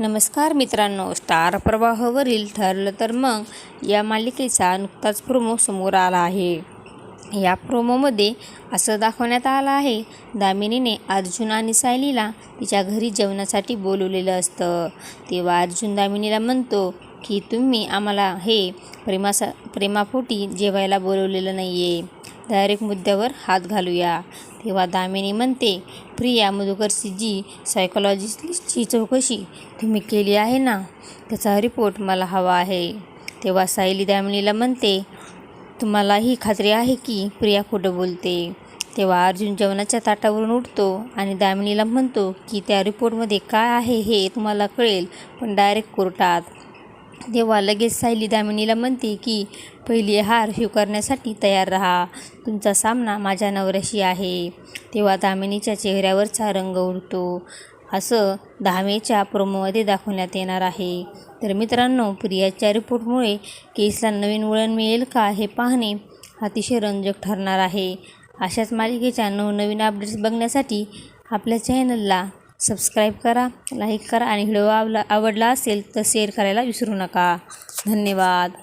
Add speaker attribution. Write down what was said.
Speaker 1: नमस्कार मित्रांनो. स्टार प्रवाहावरील ठरलं तर मग या मालिकेचा नुकताच प्रोमो समोर आला आहे. या प्रोमोमध्ये असं दाखवण्यात आलं आहे दामिनीने अर्जुन आणि सायलीला तिच्या घरी जेवणासाठी बोलवलेलं असतं. तेव्हा अर्जुन दामिनीला म्हणतो की तुम्ही आम्हाला हे प्रेमासा प्रेमापोटी जेवायला बोलवलेलं नाही आहे डायरेक्ट मुद्द्यावर हात घालूया. तेव्हा दामिनी म्हणते प्रिया मधुकरची जी सायकोलॉजिस्टची चौकशी तुम्ही केली आहे ना? त्याचा रिपोर्ट मला हवा आहे. तेव्हा सायली दामिनीला म्हणते तुम्हालाही खात्री आहे की प्रिया खोटं बोलते? तेव्हा अर्जुन जेवणाच्या ताटावरून उठतो आणि दामिनीला म्हणतो की त्या रिपोर्टमध्ये काय आहे हे तुम्हाला कळेल पण डायरेक्ट कोर्टात. तेव्हा लगेच सायली दामिनीला म्हणते की पहिली हार स्वीकारण्यासाठी तयार राहा. तुमचा सामना माझ्या नवऱ्याशी आहे. तेव्हा दामिनीच्या चेहऱ्यावरचा रंग उडतो. असं दहावेच्या प्रोमोमध्ये दाखवण्यात येणार आहे. तर मित्रांनो प्रियाच्या रिपोर्टमुळे केसला नवीन वळण मिळेल का हे पाहणे अतिशय रंजक ठरणार आहे. अशाच मालिकेच्या नवनवीन अपडेट्स बघण्यासाठी आपल्या चॅनलला सबस्क्राईब करा लाईक करा आणि व्हिडिओ आवला आवडला असेल तर शेअर करायला विसरू नका. धन्यवाद.